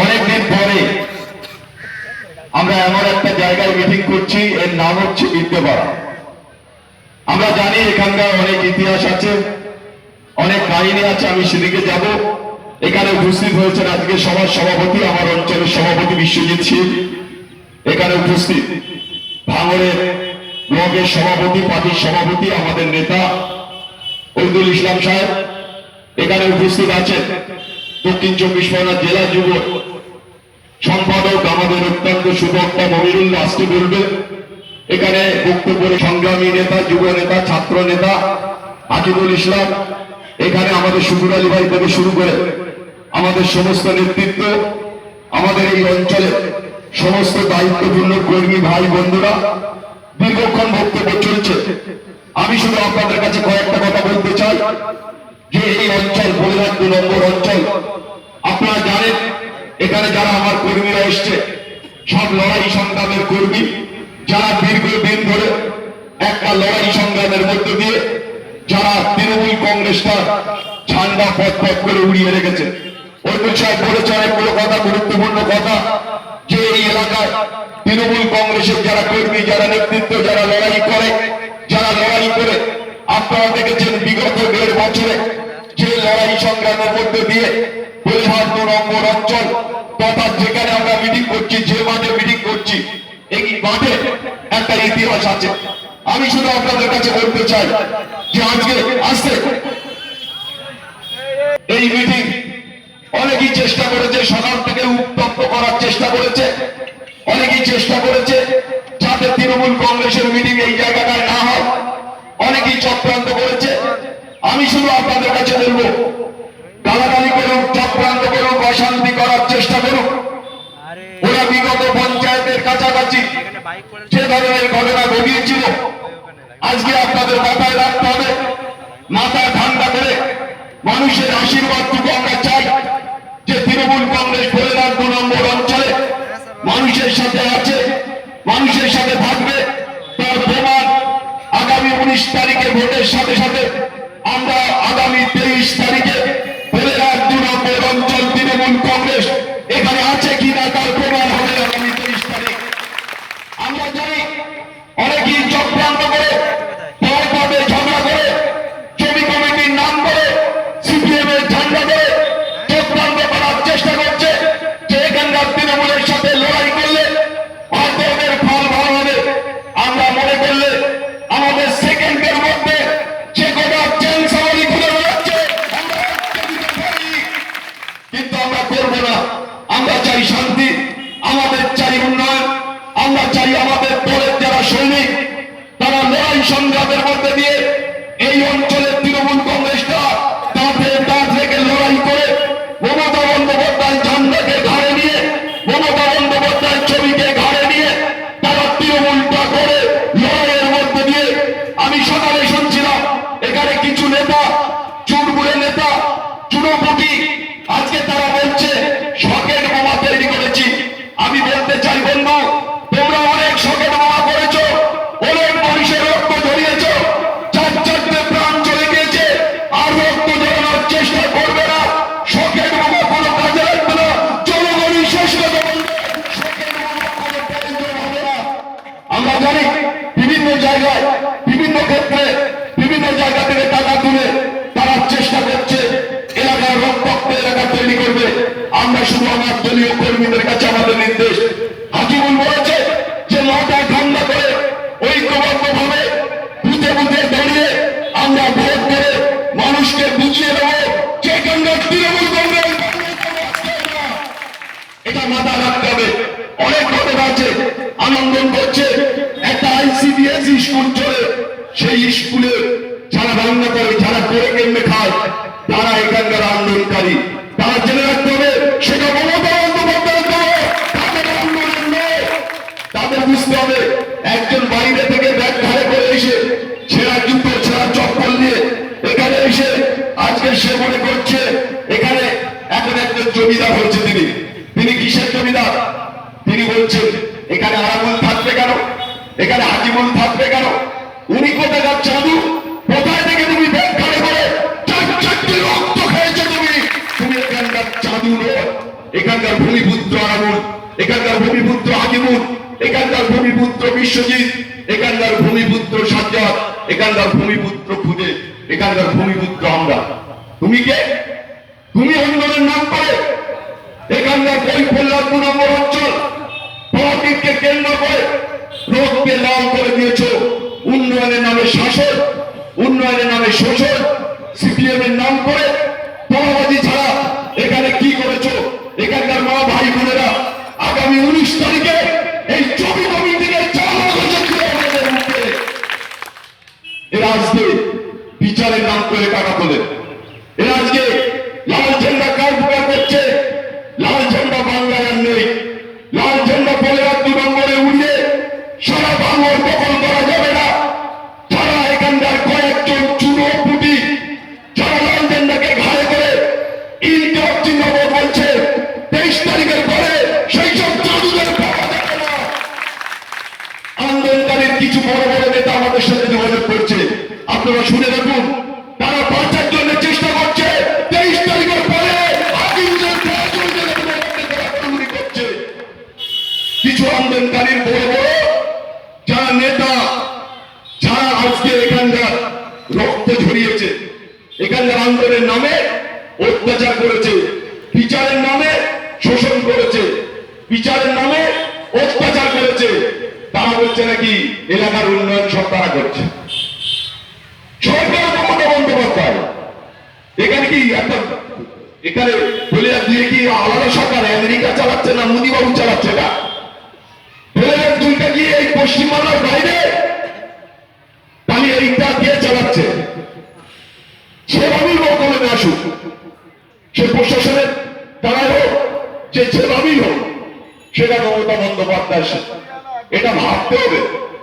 অনেকদিন পরে আমরা এমন একটা জায়গায় মিটিং করছি, এর নাম হচ্ছে বিদ্যপাড়া। আমরা জানি এখানকার অনেক ইতিহাস আছে, অনেক কাহিনী আছে, আমি সেদিকে যাব। এখানে উপস্থিত হয়েছেন আজকে সমাজ সভাপতি, আমার অঞ্চলের সভাপতি বিশ্বজিৎ সিং। এখানে উপস্থিত ভাঙড়ের ব্লকের সভাপতি, পার্টির সভাপতি, আমাদের নেতা ফরিদুল ইসলাম সাহেব। এখানে উপস্থিত আছেন দক্ষিণ চব্বিশ পরগনা জেলা যুব সম্পাদক আমাদের অত্যন্ত সুবক্তা মমিরুল আজকে বলবে, এখানে বক্তব্য সংগ্রামী নেতা, যুব নেতা, ছাত্র নেতা আকিবুল ইসলাম, এখানে আমাদের শুকুর আলী ভাই থেকে শুরু করে আমাদের সমস্ত নেতৃত্ব, আমাদের এই অঞ্চলে সমস্ত দায়িত্বপূর্ণ কর্মী ভাই বন্ধুরা, দীর্ঘক্ষণ বক্তব্য চলছে। আমি শুধু আপনাদের কাছে কয়েকটা কথা বলতে চাই যে এই অঞ্চল বলিরাট দু নম্বর অঞ্চল, আপনারা জানেন এখানে যারা আমার কর্মীরা এসছে, সব লড়াই সংগ্রামের কর্মী, যারা দীর্ঘদিন ধরে একটা লড়াই সংগ্রামের মধ্য দিয়ে যারা তৃণমূল কংগ্রেসটা ঝান্ডা পথ পথ করে উড়িয়ে রেখেছে। অর্জুন সাহেব বলেছে অনেকগুলো কথা, গুরুত্বপূর্ণ কথা, যে এই এলাকায় তৃণমূল কংগ্রেসের যারা কর্মী, যারা নেতৃত্ব, যারা লড়াই করে, যারা লড়াই করে, আপনারা দেখেছেন বিগত দেড় বছরে যে লড়াই সংগ্রামের মধ্যে দিয়ে দু নম্বর অঞ্চল তথা যেখানে আমরা মিটিং করছি, যে মাঠে মিটিং করছি, এই মাঠে একটা ইতিহাস আছে। আমি শুধু আপনাদের কাছে বলতে চাই যে আজকে আসতে এই মিটিং অনেকেই চেষ্টা করেছে, সকাল থেকে উত্তপ্ত করার চেষ্টা করেছে, অনেকেই চেষ্টা করেছে যাতে তৃণমূল কংগ্রেসের মিটিং এই জায়গাটায় না হয়। অনেকেই চক্রান্ত করেছে। আমি শুধু আপনাদের কাছে বলব গালাগালি করুক চক্রান্ত করুক অশান্তি করার চেষ্টা করুক ওরা বিগত পঞ্চায়েতের কাছাকাছি যে ধরনের ঘটনা ঘটিয়েছিল। আজকে আপনাদের মাথায় রাখতে হবে মাথা ঠান্ডা করে মানুষের আশীর্বাদটুকু আমরা চাই যে তৃণমূল কংগ্রেস বলিদান দু নম্বর অঞ্চলে মানুষের সাথে আছে মানুষের সাথে থাকবে। তার প্রমাণ আগামী উনিশ তারিখে ভোটের সাথে সাথে জায়গায় বিভিন্ন ক্ষেত্রে, বিভিন্ন জায়গা থেকে টাকা তুলে তারা চেষ্টা করছে এলাকার এলাকা তৈরি করবে। আমরা শুধু আমার দলীয় কর্মীদের কাছে আমাদের নির্দেশ। হাজিবুল বলেছে যে ঠান্ডা করে ঐক্যবদ্ধ ভাবে বুথে বুথে দাঁড়িয়ে আমরা ভোট করে মানুষকে বুঝিয়ে দেবো যে এখানকার তৃণমূল কংগ্রেস। এটা মাথা রাখতে হবে। অনেক ঘটনা আছে, আনন্দন করছে স্কুল চলে সেই স্কুলে যারা রান্না করে, যারা করে কেমনে খায়, তারা এখানকার আন্দোলনকারী। তারা জেনে রাখতে হবে, সেটা মমতা একজন বাইরে থেকে ব্যাগ ঘাড়ে করে এসে ছেঁড়া জুতো ছেঁড়া চপ্পল নিয়ে এখানে এসে আজকে সে মনে করছে, এখানে এখন একজন জমিদার হয়েছে তিনি। তিনি কিসের জমিদার? তিনি বলছেন, এখানে আরামুল থাকবে কেন? এখানে হাজিমুল থাকবে কেন? উনি কোথাকার চাঁদু কোথায় থেকে তুমি করে? এখানকার ভূমিপুত্র এখানকার ভূমিপুত্র আজিমুল। এখানকার ভূমিপুত্র বিশ্বজিৎ। এখানকার ভূমিপুত্র সাজ্জাদ। এখানকার ভূমিপুত্র এখানকার ভূমিপুত্র আমরা। তুমি কে? তুমি অন্যদের নাম করে। এখানকার কৈফল্যার দু নম্বর অঞ্চল। কেন্দ্র করে। রোগকে লাল করে দিয়েছ। উন্নয়নের নামে শাসন উন্নয়নের নামে শোষণ সিপিএম এর নাম করে তলাবাজি ছাড়া এখানে কি করেছ? এখানকার মা ভাই বোনেরা, আগামী উনিশ তারিখে এই ছবি এরা আজকে বিচারের নাম করে টাকা তোলে। এরা আজকে লাল কিছু বড় বড় নেতা আমাদের সাথে যোগাযোগ করছে। আপনারা শুনে রাখুন তারা বাঁচার জন্য চেষ্টা করছে। তেইশ তারিখের পরে কিছু আন্দোলনকারীর বড় বড় যারা নেতা যারা আজকে এখানকার রক্ত ঝরিয়েছে, এখানকার আন্দোলনের নামে অত্যাচার করেছে, বিচারের নামে শোষণ করেছে, বিচারের নামে বলছে নাকি এলাকার উন্নয়ন সব তারা করছে। এখানে কি একটা এখানে দিয়ে কি আলাদা সরকার, আমেরিকা চালাচ্ছে না চালাচ্ছে না? গিয়ে এই পশ্চিমবাংলার বাইরে তাহলে এইটা দিয়ে চালাচ্ছে? সেভাবেই আসুক, সে প্রশাসনের হোক, যে হোক, সেটা মমতা বন্দ্যোপাধ্যায় এটা ভাবতে হবে।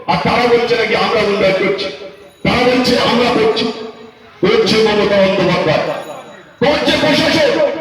আর তারা বলছে নাকি আমরা উন্নয়ন করছি? তারা বলছে আমরা করছি। করছে মমতা বন্দ্যোপাধ্যায়। করছে প্রশাসন।